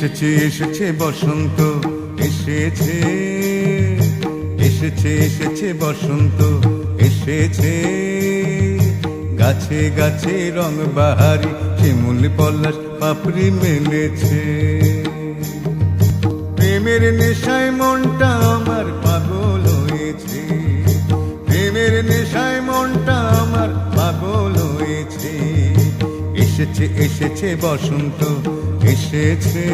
এসেছে এসেছে বসন্ত, এসেছে এসেছে এসেছে বসন্ত, এসেছে। গাছে গাছে রং বাহারি, শিমুল পলাশ পাপড়ি মেলেছে। প্রেমের নেশায় মনটা আমার পাগল হয়েছে। প্রেমের নেশায় মনটা এসেছে এসেছে বসন্ত, এসেছে।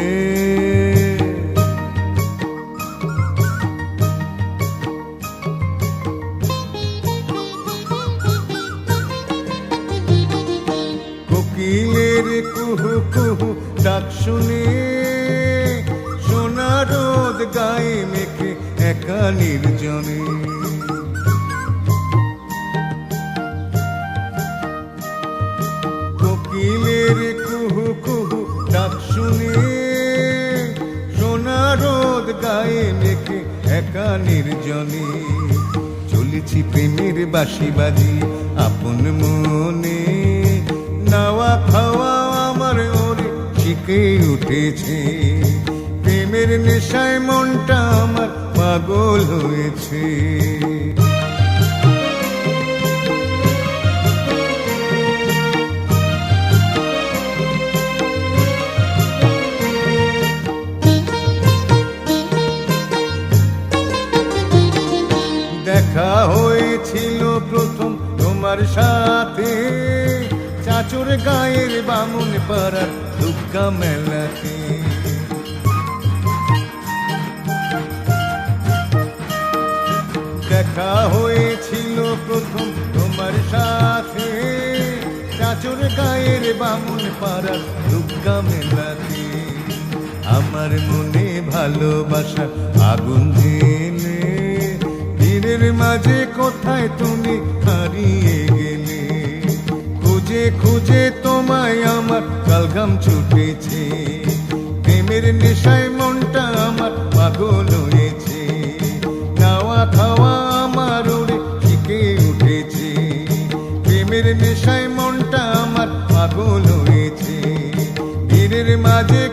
কোকিলের কুহু কুহু ডাক শুনে সোনা রোদ গায়ে মেখে একা নির্জনে। একা নির্জনে চলেছি প্রেমের বাসি বাজি। আপন মনে নাওয়া খাওয়া আমার ওরে শিখে উঠেছে। প্রেমের নেশায় মনটা আমার পাগল হয়েছে। প্রথম তোমার সাথে। চাচুর গায়ের বামুন পাড়ার দুর্গা মেলাতে। দেখা হয়েছিল প্রথম তোমার সাথে। চাচুর গায়ের বামুন পাড়ার দুর্গা মেলাতে। আমার মনে ভালোবাসা আগুন দিনের মাঝে কোথায় তুমি হারিয়ে গেলে। খুঁজে খুঁজে তোমায় আমার কালঘাম ছুটেছে। প্রেমের নেশায় মনটা আমার পাগল হয়েছে। খাওয়া খাওয়া আমার ওরে শিখে উঠেছে। প্রেমের নেশায় মনটা আমার পাগল হয়েছে। দিনের মাঝে